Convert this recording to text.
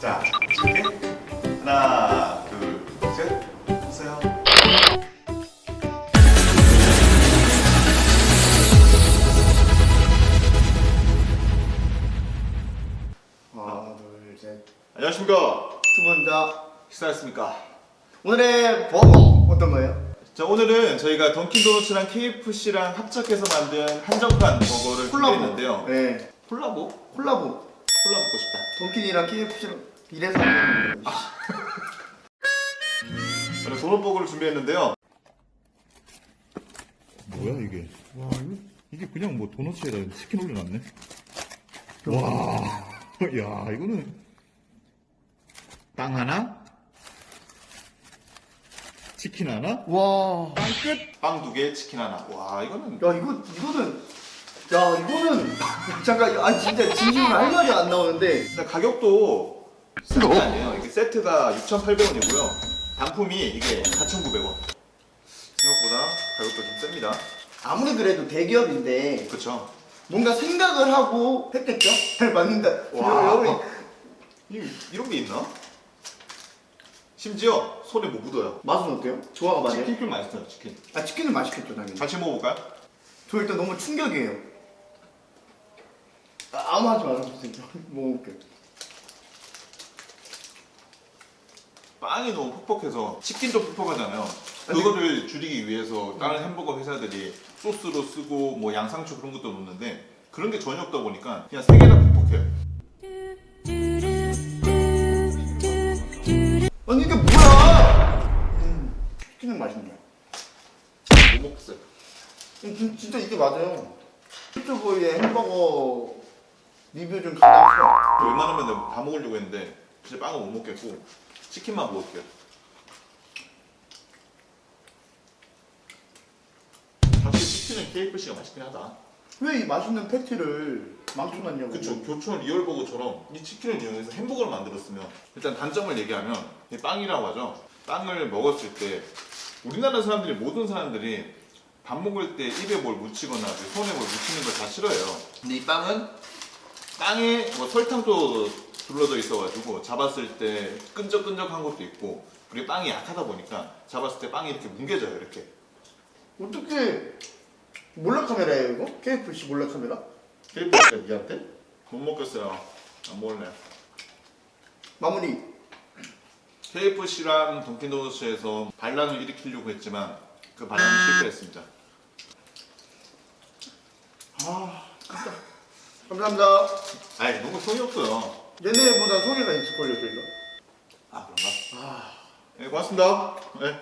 자, 이렇게 하나, 둘, 셋, 보세요. 하나 둘 셋 안녕하십니까. 두번다 식사했습니까? 오늘의 버거 어떤 거예요? 자, 오늘은 저희가 던킨도너츠랑 KFC랑 합작해서 만든 한정판 버거를 준비했는데요. 네 콜라보? 콜라보 콜라 먹고 싶다. 돈키니랑 KFC랑 이래서 저는 도넛 버거를 준비했는데요. 뭐야 이게? 와 이거 이게 그냥 뭐 도넛에다 치킨 올려놨네. 와, 야 이거는 빵 하나, 치킨 하나, 와. 빵 끝. 빵 두 개, 치킨 하나. 와 이거는 야 이거 이거는 야 이거는 잠깐 아 진짜 진심으로 할 말이 안 나오는데 일단 가격도 싼게 아니에요. 이게 세트가 6,800원이고요. 단품이 이게 4,900원. 생각보다 가격도 좀 셉니다. 아무리 그래도 대기업인데 그렇죠? 뭔가 생각을 하고 했겠죠? 잘 맞는다. 와. 여러분 이, 이런 게 있나? 심지어 손에 못 묻어요. 맛은 어때요? 조화가 맞아요? 치킨 좀 맛있어요, 치킨. 아 치킨은 맛있겠죠 당연히. 같이 먹어볼까요? 저 일단 너무 충격이에요. 아, 아무 하지 말아주세요. 먹어볼게요. 빵이 너무 퍽퍽해서 치킨도 퍽퍽하잖아요. 그거를 줄이기 위해서 다른 햄버거 회사들이 소스로 쓰고 뭐 양상추 그런 것도 넣는데 그런 게 전혀 없다 보니까 그냥 세 개 다 퍽퍽해요. 아니 이게 뭐야? 음, 치킨은 맛있네요. 못 먹겠어요. 음, 진- 진짜 이게 맞아요. 유튜브에 햄버거 리뷰 좀 가능할까요? 웬만하면 내가 다 먹으려고 했는데 진짜 빵은 못 먹겠고 치킨만 먹을게요. 확실히 치킨은 KFC가 맛있긴 하다. 왜이 맛있는 패티를 망쳐놨냐고. 그쵸 교촌 리얼버거처럼 이 치킨을 이용해서 햄버거를 만들었으면 일단 단점을 얘기하면 이 빵이라고 하죠 빵을 먹었을 때 우리나라 사람들이 모든 사람들이 밥 먹을 때 입에 뭘 묻히거나 그 손에 뭘 묻히는 걸 다 싫어해요 근데 이 빵은 빵에 뭐 설탕도 둘러져 있어가지고 잡았을 때 끈적끈적한 것도 있고 그리고 빵이 약하다 보니까 잡았을 때 빵이 이렇게 뭉개져요 이렇게 어떻게 몰래 카메라예요 이거? KFC 몰래 카메라? KFC가 니한테? 못 먹겠어요 안 먹을래 마무리. KFC랑 던킨도너츠에서 반란을 일으키려고 했지만 그 반란은 실패했습니다. 아. 감사합니다. 아이 너무 성의 없어요. 얘네보다 소리가 있을걸요 저희가. 아 그런가? 네 고맙습니다. 네.